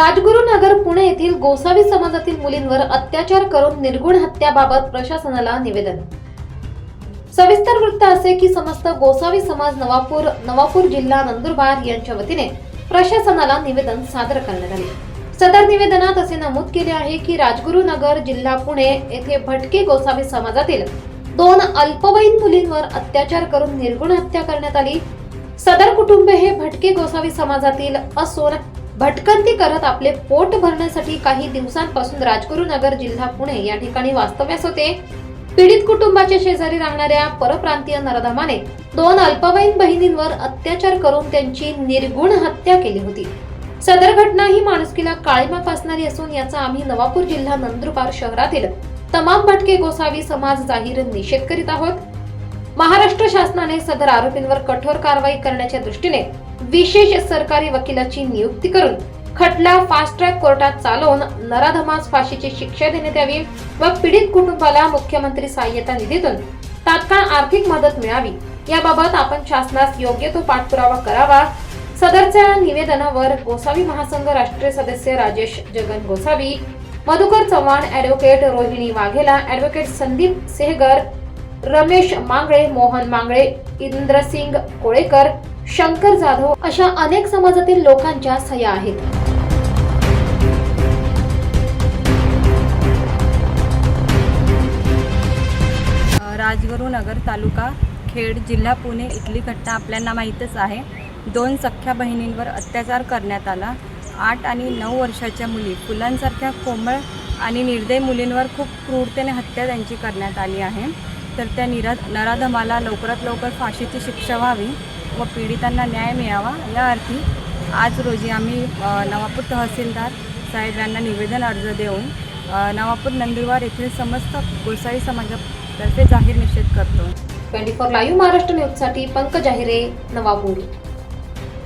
राजगुरुनगर पुणे येथील गोसावी समाजातील मुलींवर अत्याचार करून निर्गुण हत्याबाबत प्रशासनाला निवेदन. सविस्तर वृत्त असे की समस्त गोसावी समाज नवापूर नवापूर जिल्हा नंदुरबार यांच्या वतीने प्रशासनाला निवेदन सादर करण्यात आले. सदर निवेदनात असे नमूद केले आहे की राजगुरुनगर जिल्हा पुणे येथे भटके गोसावी समाजातील दोन अल्पवयीन मुलींवर अत्याचार करून निर्गुण हत्या करण्यात आली. सदर कुटुंबे हे भटके गोसावी समाजातील असून भटकंती करत आपले पोट भरण्यासाठी काही दिवसांपासून राजगुरुनगर जिल्हा पुणे या ठिकाणी वास्तव्यास होते. पीडित कुटुंबाच्या शेजारी राहणाऱ्या परप्रांतीय नरधमाने दोन अल्पवयीन बहिणींवर अत्याचार करून त्यांची निर्गुण हत्या केली होती. सदर घटना ही माणुसकीला काळीमा फासणारी असून याचा आम्ही नवापूर जिल्हा नंदुरबार शहरातील तमाम भटके गोसावी समाज जाहीर निषेध करीत आहोत. महाराष्ट्र शासनाने सदर आरोपींवर कठोर कारवाई करण्याच्या दृष्टीने विशेष सरकारी वकिलाची नियुक्ती करून खटला फास्ट ट्रॅक कोर्टात चालवून नराधमास फाशीची शिक्षा देण्यात यावी व पीडित कुटुंबाला मुख्यमंत्री सहाय्यता निधीतून तात्काळ आर्थिक मदत मिळावी याबाबत आपण शासनास योग्य तो पाठपुरावा करावा. सदरच्या निवेदनावर गोसावी महासंघ राष्ट्रीय सदस्य राजेश जगन गोसावी मधुकर चव्हाण ऍडव्होकेट रोहिणी वाघेला ऍडव्होकेट संदीप सेहगर रमेश मांगळे मोहन मांगळे इंद्रसिंग कोळेकर शंकर जाधव अशा अनेक समाजातील लोकांच्या सह्या आहेत. राजगुरुनगर तालुका खेड जिल्हा पुणे इथली घटना आपल्याला माहीतच आहे. दोन सख्ख्या बहिणींवर अत्याचार करण्यात आला. आठ आणि नऊ वर्षाच्या मुली फुलांसारख्या कोमळ आणि निर्दय मुलींवर खूप क्रूरतेने हत्या त्यांची करण्यात आली आहे. तर त्या निरा नराधमाला लवकरात लवकर फाशीची शिक्षा व्हावी व पीडितांना न्याय मिळावा या अर्थी आज रोजी आम्ही नवापूर तहसीलदार साहेब यांना निवेदन अर्ज देऊन नवापूर नंदुरबार येथील समस्त गोसावी समाजातर्फे जाहीर निषेध करतो. ट्वेंटी फोर लाईव्ह महाराष्ट्र न्यूजसाठी पंकज अहिरे नवापूर.